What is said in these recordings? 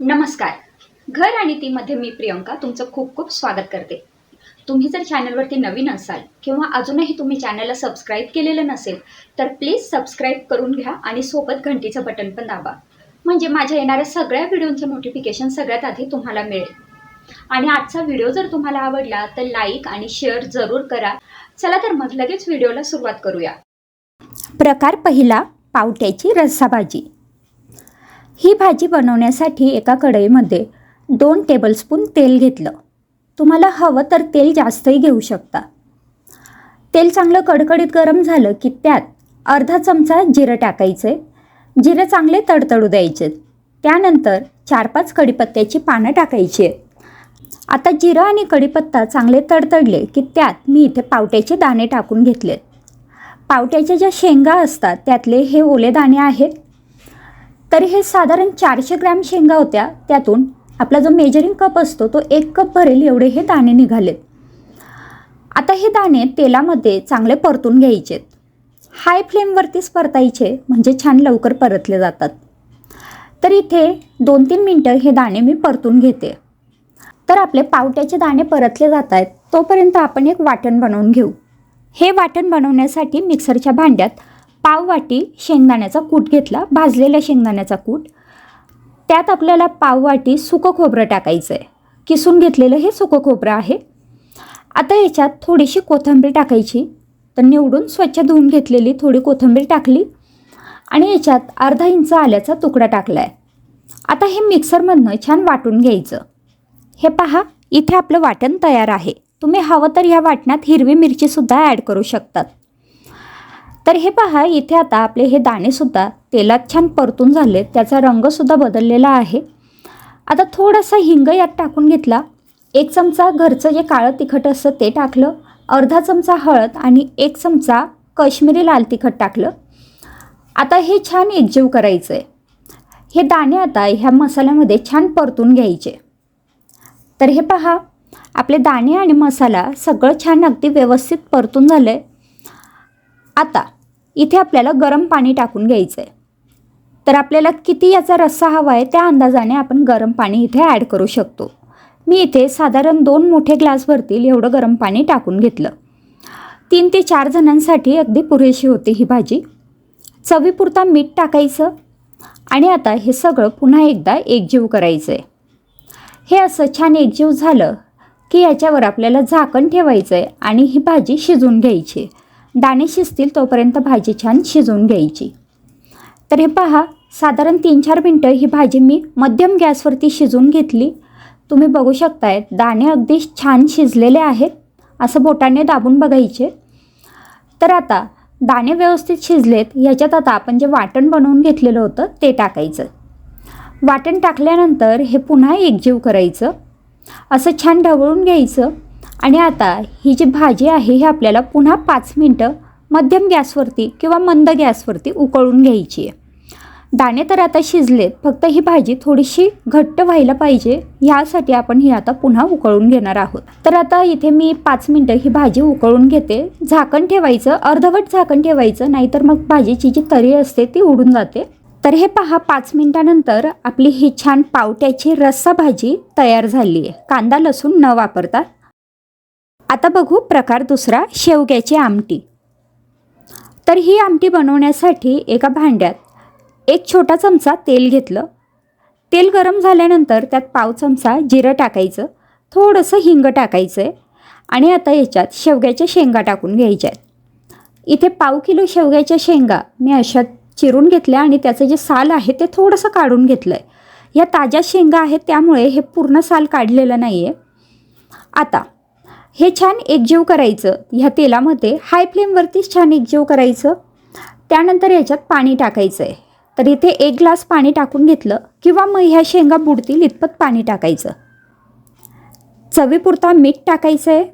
नमस्कार. घर आणि तीमध्ये मी प्रियंका तुमचं खूप खूप स्वागत करते. तुम्ही जर चॅनलवरती नवीन असाल किंवा अजूनही तुम्ही चॅनलला सबस्क्राईब केलेलं नसेल तर प्लीज सबस्क्राईब करून घ्या आणि सोबत घंटीचं बटन पण दाबा. म्हणजे माझ्या येणाऱ्या सगळ्या व्हिडिओचं नोटिफिकेशन सगळ्यात आधी तुम्हाला मिळेल. आणि आजचा व्हिडिओ जर तुम्हाला आवडला तर लाईक आणि शेअर जरूर करा. चला तर मग लगेच व्हिडिओला सुरुवात करूया. प्रकार पहिला पावट्याची रस्साभाजी. ही भाजी बनवण्यासाठी एका कढईमध्ये दोन टेबलस्पून तेल घेतलं. तुम्हाला हवं तर तेल जास्तही घेऊ शकता. तेल चांगलं कडकडीत गरम झालं की त्यात अर्धा चमचा जिरं टाकायचे. जिरे चांगले तडतडू द्यायचे. त्यानंतर चार पाच कढीपत्त्याची पानं टाकायची. आहेत आता जिरं आणि कढीपत्ता चांगले तडतडले की त्यात मी इथे पावट्याचे दाणे टाकून घेतलेत पावट्याच्या ज्या शेंगा असतात त्यातले हे ओले दाणे आहेत तरी हे साधारण चारशे ग्रॅम शेंगा होत्या. त्यातून आपला जो मेजरिंग कप असतो तो एक कप भरेल एवढे हे दाणे निघालेत. आता हे दाणे तेलामध्ये चांगले परतून घ्यायचेत. हाय फ्लेमवरतीच परतायचे म्हणजे छान लवकर परतले जातात. तर इथे दोन तीन मिनटं हे दाणे मी परतून घेते. तर आपले पावट्याचे दाणे परतले जात आहेत तोपर्यंत आपण एक वाटण बनवून घेऊ. हे वाटण बनवण्यासाठी मिक्सरच्या भांड्यात पाववाटी शेंगदाण्याचा कूट घेतला भाजलेल्या शेंगदाण्याचा कूट. त्यात आपल्याला पाववाटी सुकं खोबरं टाकायचं आहे किसून घेतलेलं हे सुकं खोबरं आहे. आता याच्यात थोडीशी कोथिंबीर टाकायची. तर निवडून स्वच्छ धुवून घेतलेली थोडी कोथिंबीर टाकली. आणि याच्यात अर्धा इंच आल्याचा तुकडा टाकला आहे आता हे मिक्सरमधनं छान वाटून घ्यायचं. हे पहा इथे आपलं वाटण तयार आहे. तुम्ही हवं तर ह्या वाटणात हिरवी मिरचीसुद्धा ॲड करू शकतात. तर हे पहा इथे आता आपले हे दाणेसुद्धा तेलात छान परतून झाले त्याचा रंगसुद्धा बदललेला आहे. आता थोडासा हिंग यात टाकून घेतला. एक चमचा घरचं जे काळं तिखट असतं ते टाकलं. अर्धा चमचा हळद आणि एक चमचा काश्मीरी लाल तिखट टाकलं. आता हे छान एकजीव करायचं आहे हे दाणे आता ह्या मसाल्यामध्ये छान परतून घ्यायचे. तर हे पहा आपले दाणे आणि मसाला सगळं छान अगदी व्यवस्थित परतून झालं आहे आता इथे आपल्याला गरम पाणी टाकून घ्यायचं आहे तर आपल्याला किती याचा रस्सा हवा आहे त्या अंदाजाने आपण गरम पाणी इथे ॲड करू शकतो. मी इथे साधारण दोन मोठे ग्लास भरतील एवढं गरम पाणी टाकून घेतलं. तीन ते चार जणांसाठी अगदी पुरेशी होती ही भाजी. चवीपुरता मीठ टाकायचं आणि आता हे सगळं पुन्हा एकदा एकजीव करायचं आहे हे असं छान एकजीव झालं की याच्यावर आपल्याला झाकण ठेवायचं आहे आणि ही भाजी शिजून घ्यायची. दाणे शिजतील तोपर्यंत भाजी छान शिजवून घ्यायची. तर हे पहा साधारण तीन चार मिनटं ही भाजी मी मध्यम गॅसवरती शिजवून घेतली. तुम्ही बघू शकताय दाणे अगदी छान शिजलेले आहेत असं बोटाने दाबून बघायचे. तर आता दाणे व्यवस्थित शिजलेत ह्याच्यात आता आपण जे वाटण बनवून घेतलेलं होतं ते टाकायचं. वाटण टाकल्यानंतर हे पुन्हा एकजीव करायचं. असं छान ढवळून घ्यायचं. आणि आता ही जी भाजी आहे ही आपल्याला पुन्हा पाच मिनटं मध्यम गॅसवरती किंवा मंद गॅसवरती उकळून घ्यायची आहे. दाणे तर आता शिजलेत फक्त ही भाजी थोडीशी घट्ट व्हायला पाहिजे. ह्यासाठी आपण ही आता पुन्हा उकळून घेणार आहोत. तर आता इथे मी पाच मिनटं ही भाजी उकळून घेते. झाकण ठेवायचं अर्धवट झाकण ठेवायचं नाहीतर मग भाजीची जी तरी असते ती उडून जाते. तर हे पहा पाच मिनटानंतर आपली ही छान पावट्याची रस्सा भाजी तयार झाली आहे. कांदा लसूण न वापरता आता बघू प्रकार दुसरा शेवग्याची आमटी. तर ही आमटी बनवण्यासाठी एका भांड्यात एक छोटा चमचा तेल घेतलं. तेल गरम झाल्यानंतर त्यात पाव चमचा जिरं टाकायचं थोडंसं हिंग टाकायचं आहे आणि आता याच्यात शेवग्याच्या शेंगा टाकून घ्यायच्या आहेत इथे पाव किलो शेवग्याच्या शेंगा मी अशा चिरून घेतल्या आणि त्याचं जे साल आहे ते थोडंसं काढून घेतलं आहे या ताज्या शेंगा आहेत त्यामुळे हे पूर्ण साल काढलेलं नाही आहे आता हे छान एकजीव करायचं. ह्या तेलामध्ये हाय फ्लेमवरतीच छान एकजीव करायचं. त्यानंतर याच्यात पाणी टाकायचं आहे तर इथे एक ग्लास पाणी टाकून घेतलं किंवा मग ह्या शेंगा बुडतील इतपत पाणी टाकायचं. चवीपुरता मीठ टाकायचं आहे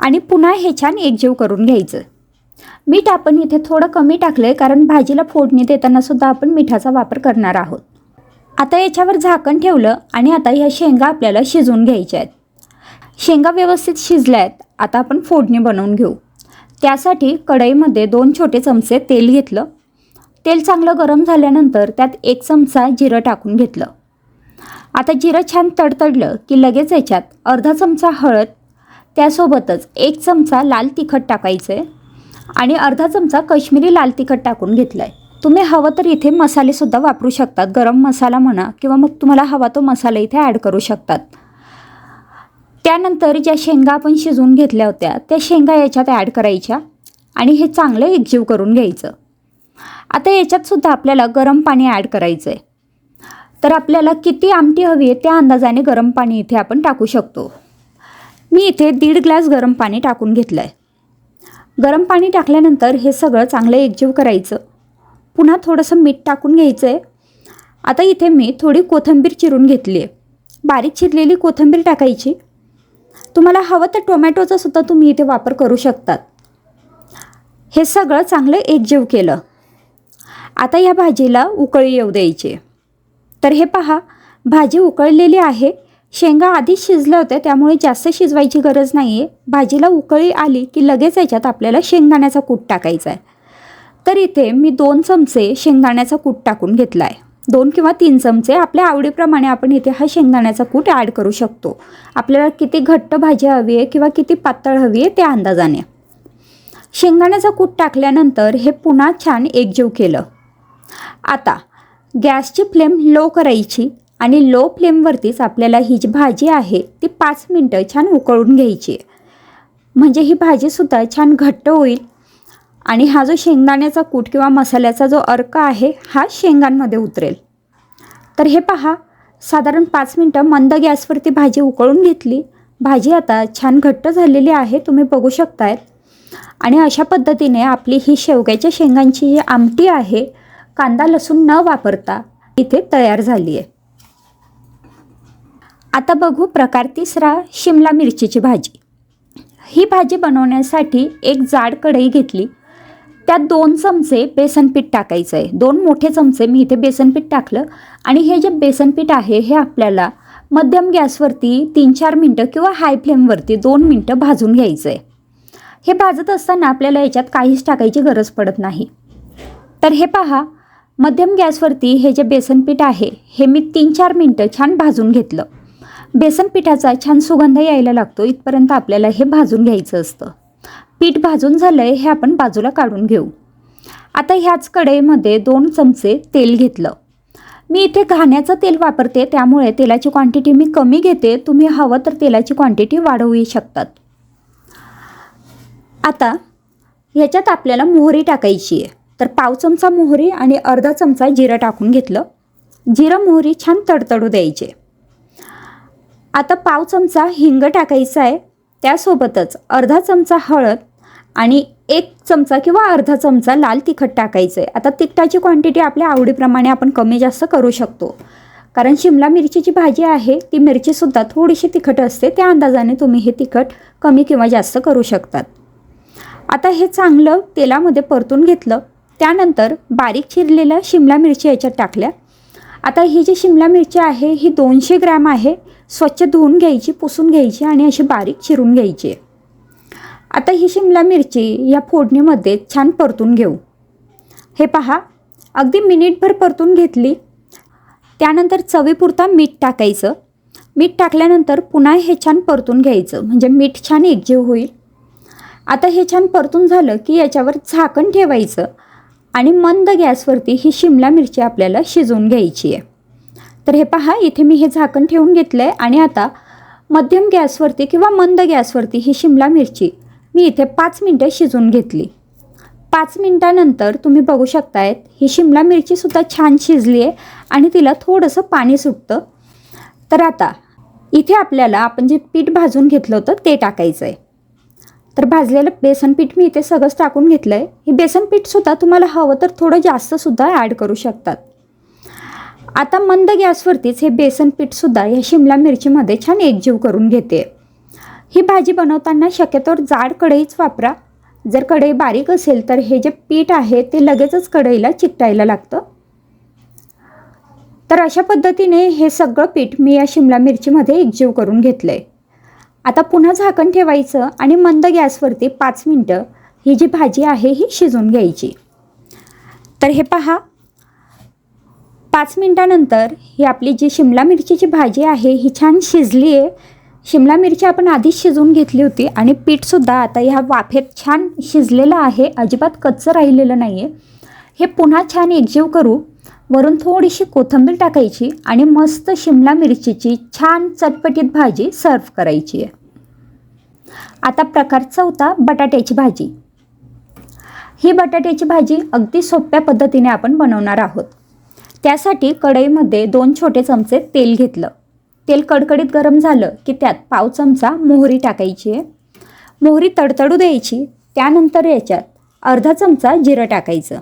आणि पुन्हा हे छान एकजीव करून घ्यायचं. मीठ आपण इथे थोडं कमी टाकलं आहे कारण भाजीला फोडणी देताना सुद्धा आपण मिठाचा वापर करणार आहोत. आता याच्यावर झाकण ठेवलं आणि आता ह्या शेंगा आपल्याला शिजवून घ्यायच्या आहेत. शेंगा व्यवस्थित शिजल्या आहेत आता आपण फोडणी बनवून घेऊ. त्यासाठी कढईमध्ये दोन छोटे चमचे तेल घेतलं. तेल चांगलं गरम झाल्यानंतर त्यात एक चमचा जिरं टाकून घेतलं. आता जिरं छान तडतडलं की लगेच याच्यात अर्धा चमचा हळद त्यासोबतच एक चमचा लाल तिखट टाकायचं आहे आणि अर्धा चमचा कश्मीरी लाल तिखट टाकून घेतलं आहे तुम्ही हवं तर इथे मसालेसुद्धा वापरू शकतात. गरम मसाला म्हणा किंवा मग तुम्हाला हवा तो मसाला इथे ॲड करू शकतात. त्यानंतर ज्या शेंगा आपण शिजवून घेतल्या होत्या त्या शेंगा याच्यात ॲड करायच्या आणि हे चांगलं एकजीव करून घ्यायचं. आता याच्यातसुद्धा आपल्याला गरम पाणी ॲड करायचं आहे तर आपल्याला किती आमटी हवी आहे त्या अंदाजाने गरम पाणी इथे आपण टाकू शकतो. मी इथे दीड ग्लास गरम पाणी टाकून घेतलं आहे गरम पाणी टाकल्यानंतर हे सगळं चांगलं एकजीव करायचं. पुन्हा थोडंसं मीठ टाकून घ्यायचं आहे आता इथे मी थोडी कोथिंबीर चिरून घेतली आहे बारीक चिरलेली कोथिंबीर टाकायची. तुम्हाला हवं तर टोमॅटोचा सुद्धा तुम्ही इथे वापर करू शकतात. हे सगळं चांगलं एकजीव केलं. आता या भाजीला उकळी येऊ द्यायची. तर हे पहा भाजी उकळलेली आहे. शेंगा आधीच शिजल्या होत्या त्यामुळे जास्त शिजवायची गरज नाही आहे भाजीला उकळी आली की लगेच याच्यात आपल्याला शेंगदाण्याचा कूट टाकायचा आहे. तर इथे मी दोन चमचे शेंगदाण्याचा कूट टाकून घेतला आहे दोन किंवा तीन चमचे आपल्या आवडीप्रमाणे आपण इथे हा शेंगदाण्याचा कूट ॲड करू शकतो. आपल्याला किती घट्ट भाजी हवी आहे किंवा किती पातळ हवी आहे त्या अंदाजाने. शेंगदाण्याचा कूट टाकल्यानंतर हे पुन्हा छान एकजीव केलं. आता गॅसची फ्लेम लो करायची आणि लो फ्लेमवरतीच आपल्याला ही जी भाजी आहे ती पाच मिनटं छान उकळून घ्यायची. म्हणजे ही भाजीसुद्धा छान घट्ट होईल. आणि हा जो शेंगदाण्याचा कूट किंवा मसाल्याचा जो अर्क आहे हा शेंगांमध्ये उतरेल. तर हे पहा साधारण पाच मिनटं मंद गॅसवरती भाजी उकळून घेतली. भाजी आता छान घट्ट झालेली आहे तुम्ही बघू शकतायत आणि अशा पद्धतीने आपली ही शेवग्याच्या शेंगांची जी आमटी आहे कांदा लसूण न वापरता इथे तयार झाली आहे. आता बघू प्रकार तिसरा शिमला मिरचीची भाजी. ही भाजी बनवण्यासाठी एक जाड कढई घेतली. त्यात दोन चमचे बेसन पीठ टाकायचं आहे दोन मोठे चमचे मी इथे बेसन पीठ टाकलं. आणि हे जे बेसन पीठ आहे हे आपल्याला मध्यम गॅसवरती तीन चार मिनटं किंवा हाय फ्लेमवरती दोन मिनटं भाजून घ्यायचं आहे हे भाजत असताना आपल्याला याच्यात काहीच टाकायची गरज पडत नाही. तर हे पहा मध्यम गॅसवरती हे जे बेसन पीठ आहे हे मी तीन चार मिनटं छान भाजून घेतलं. बेसन पिठाचा छान सुगंध यायला लागतो इथपर्यंत आपल्याला हे भाजून घ्यायचं असतं. पीठ भाजून झालं आहे हे आपण बाजूला काढून घेऊ. आता ह्याच कढईमध्ये दोन चमचे तेल घेतलं. मी इथे घाण्याचं तेल वापरते त्यामुळे तेलाची क्वांटिटी मी कमी घेते. तुम्ही हवं तर तेलाची क्वांटिटी वाढवू शकतात. आता ह्याच्यात आपल्याला मोहरी टाकायची आहे. तर पाव चमचा मोहरी आणि अर्धा चमचा जिरं टाकून घेतलं. जिरं मोहरी छान तडतडू द्यायचे. आता पाव चमचा हिंग टाकायचा आहे. त्यासोबतच अर्धा चमचा हळद आणि एक चमचा किंवा अर्धा चमचा लाल तिखट टाकायचं आहे आता तिखटाची क्वांटिटी आपल्या आवडीप्रमाणे आपण कमी जास्त करू शकतो. कारण शिमला मिरचीची भाजी आहे ती मिरचीसुद्धा थोडीशी तिखट असते त्या अंदाजाने तुम्ही हे तिखट कमी किंवा जास्त करू शकतात. आता हे चांगलं तेलामध्ये परतून घेतलं त्यानंतर बारीक चिरलेल्या शिमला मिरची याच्यात टाकल्या. आता ही जी शिमला मिरची आहे ही दोनशे ग्रॅम आहे स्वच्छ धुवून घ्यायची पुसून घ्यायची आणि अशी बारीक चिरून घ्यायची आता ही शिमला मिरची या फोडणीमध्ये छान परतून घेऊ. हे पहा अगदी मिनिटभर परतून घेतली. त्यानंतर चवीपुरता मीठ टाकायचं. मीठ टाकल्यानंतर पुन्हा हे छान परतून घ्यायचं म्हणजे मीठ छान एकजीव होईल. आता हे छान परतून झालं की याच्यावर झाकण ठेवायचं आणि मंद गॅसवरती ही शिमला मिरची आपल्याला शिजवून घ्यायची आहे. तर हे पहा इथे मी हे झाकण ठेवून घेतलं आहे आणि आता मध्यम गॅसवरती किंवा मंद गॅसवरती ही शिमला मिरची मी इथे पाच मिनटं शिजून घेतली. पाच मिनटानंतर तुम्ही बघू शकतायत ही शिमला मिरचीसुद्धा छान शिजली आहे आणि तिला थोडंसं पाणी सुटतं. तर आता इथे आपल्याला आपण जे पीठ भाजून घेतलं होतं ते टाकायचं आहे तर भाजलेलं बेसन पीठ मी इथे सगळंच टाकून घेतलं आहे हे बेसन पीठसुद्धा तुम्हाला हवं तर थोडं जास्तसुद्धा ॲड करू शकतात. आता मंद गॅसवरतीच हे बेसन पीठसुद्धा ह्या शिमला मिरचीमध्ये छान एकजीव करून घेते. ही भाजी बनवताना शक्यतोवर जाड कढईच वापरा. जर कढई बारीक असेल तर हे जे पीठ आहे ते लगेचच कढईला चिकटायला लागतं. तर अशा पद्धतीने हे सगळं पीठ मी या शिमला मिरचीमध्ये एकजीव करून घेतलं आहे आता पुन्हा झाकण ठेवायचं आणि मंद गॅसवरती पाच मिनटं ही जी भाजी आहे ही शिजून घ्यायची. तर हे पहा. पाच मिनटानंतर ही आपली जी शिमला मिरचीची भाजी आहे ही छान शिजली आहे शिमला मिरची आपण आधीच शिजवून घेतली होती आणि पीठसुद्धा आता ह्या वाफेत छान शिजलेलं आहे अजिबात कच्चं राहिलेलं नाही आहे हे पुन्हा छान एकजीव करू. वरून थोडीशी कोथिंबीर टाकायची आणि मस्त शिमला मिरचीची छान चटपटीत भाजी सर्व करायची आहे. आता प्रकार चौथा बटाट्याची भाजी. ही बटाट्याची भाजी अगदी सोप्या पद्धतीने आपण बनवणार आहोत. त्यासाठी कढईमध्ये दोन छोटे चमचे तेल घेतलं. तेल कडकडीत गरम झालं की त्यात पाव चमचा मोहरी टाकायची आहे. मोहरी तडतडू द्यायची त्यानंतर याच्यात अर्धा चमचा जिरं टाकायचं.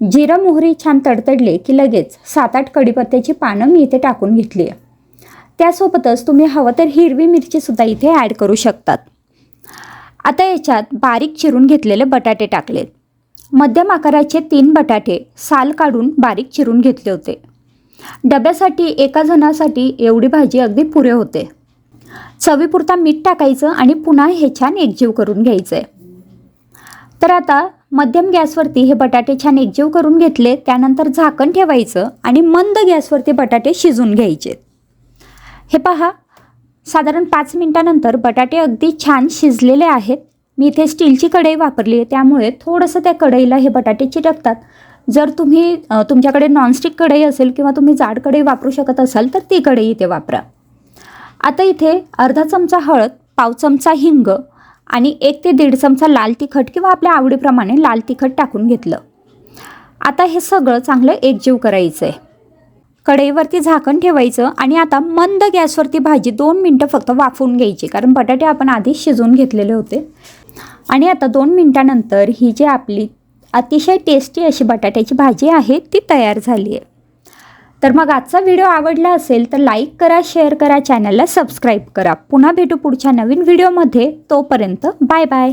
जिरं मोहरी छान तडतडले की लगेच सात आठ कडीपत्त्याची पानं मी इथे टाकून घेतली आहे. त्यासोबतच तुम्ही हवं तर हिरवी मिरचीसुद्धा इथे ॲड करू शकतात. आता याच्यात बारीक चिरून घेतलेले बटाटे टाकलेत. मध्यम आकाराचे तीन बटाटे साल काढून बारीक चिरून घेतले होते. डब्यासाठी एका जणासाठी एवढी भाजी अगदी पुरे होते. चवीपुरता मीठ टाकायचं आणि पुन्हा हे छान एकजीव करून घ्यायचं आहे तर आता मध्यम गॅसवरती हे बटाटे छान एकजीव करून घेतले त्यानंतर झाकण ठेवायचं आणि मंद गॅसवरती बटाटे शिजून घ्यायचे. हे पहा साधारण पाच मिनटानंतर बटाटे अगदी छान शिजलेले आहेत. मी इथे स्टीलची कढई वापरली आहे त्यामुळे थोडंसं त्या कढईला हे बटाटे चिटकतात जर तुम्ही तुमच्याकडे नॉनस्टिक कढई असेल किंवा तुम्ही जाड कढई वापरू शकत असाल तर ती कढई इथे वापरा. आता इथे अर्धा चमचा हळद पाव चमचा हिंग आणि एक ते दीड चमचा लाल तिखट किंवा आपल्या आवडीप्रमाणे लाल तिखट टाकून घेतलं. आता हे सगळं चांगलं एकजीव करायचं आहे कढईवरती झाकण ठेवायचं आणि आता मंद गॅसवरती भाजी दोन मिनटं फक्त वाफवून घ्यायची कारण बटाटे आपण आधीच शिजवून घेतलेले होते. आणि आता दोन मिनटानंतर ही जी आपली अतिशय टेस्टी अशी बटाट्याची भाजी आहे ती तयार झाली आहे. तर मग आजचा व्हिडिओ आवडला असेल तर लाईक करा शेअर करा चॅनलला सबस्क्राईब करा. पुन्हा भेटू पुढच्या नवीन व्हिडिओमध्ये. तोपर्यंत बाय बाय.